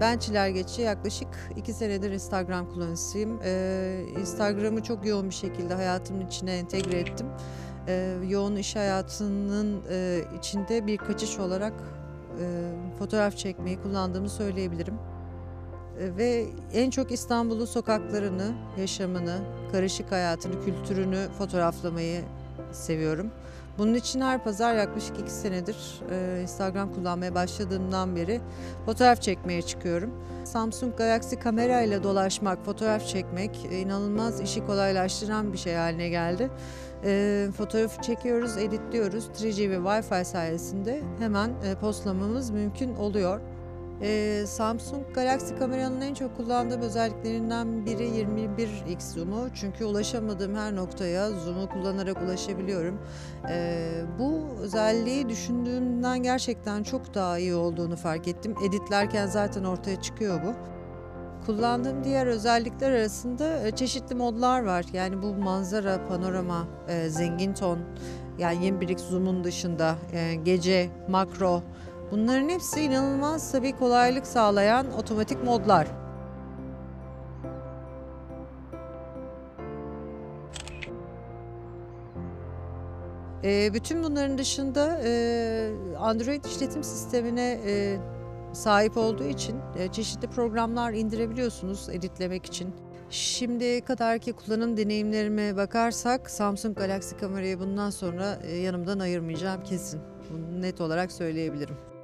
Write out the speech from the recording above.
Ben Çiler Geçi yaklaşık iki senedir Instagram kullanıcısıyım. Ee, Instagram'ı çok yoğun bir şekilde hayatımın içine entegre ettim. Ee, yoğun iş hayatının e, içinde bir kaçış olarak e, fotoğraf çekmeyi kullandığımı söyleyebilirim. E, ve en çok İstanbul'un sokaklarını, yaşamını, karışık hayatını, kültürünü fotoğraflamayı seviyorum. Bunun için her pazar yaklaşık iki senedir e, Instagram kullanmaya başladığımdan beri fotoğraf çekmeye çıkıyorum. Samsung Galaxy kamera ile dolaşmak, fotoğraf çekmek e, inanılmaz işi kolaylaştıran bir şey haline geldi. E, fotoğrafı çekiyoruz, editliyoruz. 3G ve Wi-Fi sayesinde hemen e, postlamamız mümkün oluyor. Ee, Samsung Galaxy kameranın en çok kullandığım özelliklerinden biri 21x zoom'u. Çünkü ulaşamadığım her noktaya zoom'u kullanarak ulaşabiliyorum. Ee, bu özelliği düşündüğümden gerçekten çok daha iyi olduğunu fark ettim. Editlerken zaten ortaya çıkıyor bu. Kullandığım diğer özellikler arasında e, çeşitli modlar var. Yani bu manzara, panorama, e, zengin ton, yani 21x zoom'un dışında e, gece, makro, Bunların hepsi inanılmaz tabii kolaylık sağlayan otomatik modlar. Ee, bütün bunların dışında e, Android işletim sistemine e, sahip olduğu için e, çeşitli programlar indirebiliyorsunuz editlemek için. Şimdiye kadarki kullanım deneyimlerime bakarsak Samsung Galaxy kamerayı bundan sonra e, yanımdan ayırmayacağım kesin. Bunu net olarak söyleyebilirim.